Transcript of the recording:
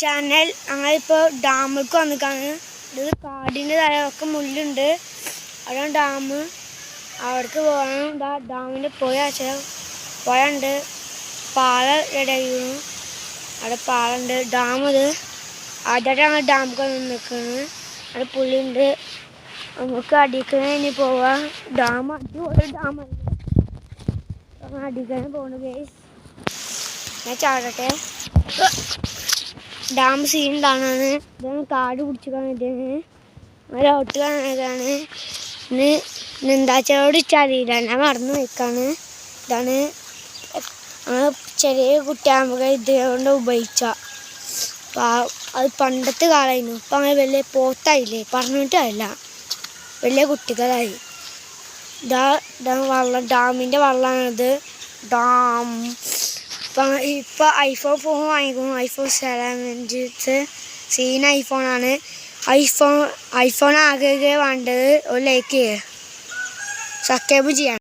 Channel ഞങ്ങളിപ്പോൾ ഡാമിലേക്ക് വന്നിക്കാണ്. ഇത് കാടിന്റെ തലയൊക്കെ മുല്ലുണ്ട് അവിടെ ഡാം. അവിടേക്ക് പോകണം. ഇതാ ഡാമിന്റെ പുഴ പുഴ ഉണ്ട് പാല റെഡിയായിരുന്നു അവിടെ പാലുണ്ട് ഡാം ഇത് ആദ്യമായിട്ടാണ് ഡാമിലേക്ക് വന്ന് നിൽക്കുന്നത് അവിടെ പുള്ളിയുണ്ട്. നമുക്ക് അടിക്കണേ ഇനി പോവാം. ഡാം അടിപൊളി ഡാമല്ലേ അടിക്കണേ പോണു ഗേസ് ഞാൻ ചാടട്ടെ. ഡാം സീൻ ഉണ്ടാണ് ഇതാണ് കാട് പിടിച്ചിക്കാണ് കാണിട്ടാണ് ഒരു ഔട്ട് കാണാനാണ് ഇന്ന് എന്താച്ചോട് ചരിയില്ല ഞാൻ മറന്നു വെക്കാണ് ഇതാണ് ചെറിയ കുട്ടിയാകുമ്പോൾ ഇതുകൊണ്ട് ഉപയോഗിച്ച. അത് പണ്ടത്തെ കാലമായിരുന്നു ഇപ്പം അങ്ങനെ വലിയ പോത്തായില്ലേ? പറഞ്ഞിട്ടല്ല വലിയ കുട്ടികളായി. ഇതാ വെള്ളം ഡാമിന്റെ വെള്ളമാണിത് ഡാം. ഇപ്പം ഇപ്പം ഐഫോൺ ഫോൺ വാങ്ങിക്കും ഐഫോൺ സെവന്റീത്ത് സീൻ ഐഫോണാണ് ഐഫോൺ ഐഫോൺ ആകെ വേണ്ടത് ഒരു ലൈക്ക് ചെയ്യുക സബ്സ്ക്രൈബ് ചെയ്യണം.